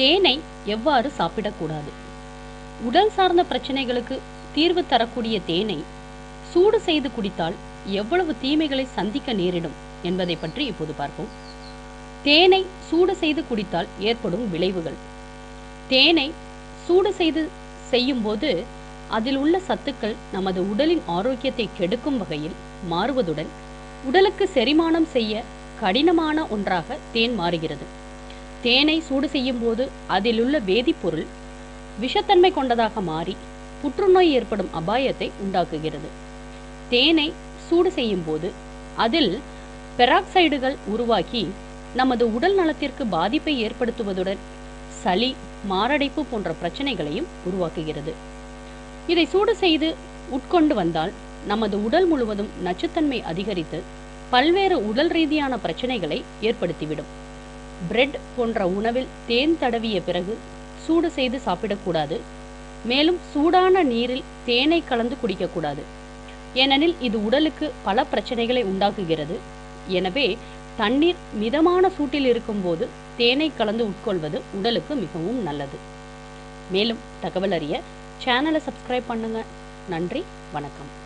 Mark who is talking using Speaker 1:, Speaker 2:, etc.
Speaker 1: தேனை எவ்வாறு சாப்பிடக்கூடாது? உடல் சார்ந்த பிரச்சனைகளுக்கு தீர்வு தரக்கூடிய தேனை சூடு செய்து குடித்தால் எவ்வளவு தீமைகளை சந்திக்க நேரிடும் என்பதை பற்றி இப்போது பார்ப்போம். தேனை சூடு செய்து குடித்தால் ஏற்படும் விளைவுகள். தேனை சூடு செய்து செய்யும்போது அதில் உள்ள சத்துக்கள் நமது உடலின் ஆரோக்கியத்தை கெடுக்கும் வகையில் மாறுவதுடன் உடலுக்கு செரிமானம் செய்ய கடினமான ஒன்றாக தேன் மாறுகிறது. தேனை சூடு செய்யும் போது அதிலுள்ள வேதிப்பொருள் விஷத்தன்மை கொண்டதாக மாறி புற்றுநோய் ஏற்படும் அபாயத்தை உண்டாக்குகிறது. தேனை சூடு செய்யும் போது அதில் பெராக்சைடுகள் உருவாக்கி நமது உடல் நலத்திற்கு பாதிப்பை ஏற்படுத்துவதுடன் சளி மாரடைப்பு போன்ற பிரச்சனைகளையும் உருவாக்குகிறது. இதை சூடு செய்து உட்கொண்டு வந்தால் நமது உடல் முழுவதும் நச்சுத்தன்மை அதிகரித்து பல்வேறு உடல் ரீதியான பிரச்சனைகளை ஏற்படுத்திவிடும். பிரெட் போன்ற உணவில் தேன் தடவிய பிறகு சூடு செய்து சாப்பிடக்கூடாது. மேலும் சூடான நீரில் தேனை கலந்து குடிக்கக்கூடாது. ஏனெனில் இது உடலுக்கு பல பிரச்சனைகளை உண்டாக்குகிறது. எனவே தண்ணீர் மிதமான சூட்டில் இருக்கும்போது தேனை கலந்து உட்கொள்வது உடலுக்கு மிகவும் நல்லது. மேலும் தகவல் அறிய சேனலை சப்ஸ்கிரைப் பண்ணுங்க. நன்றி வணக்கம்.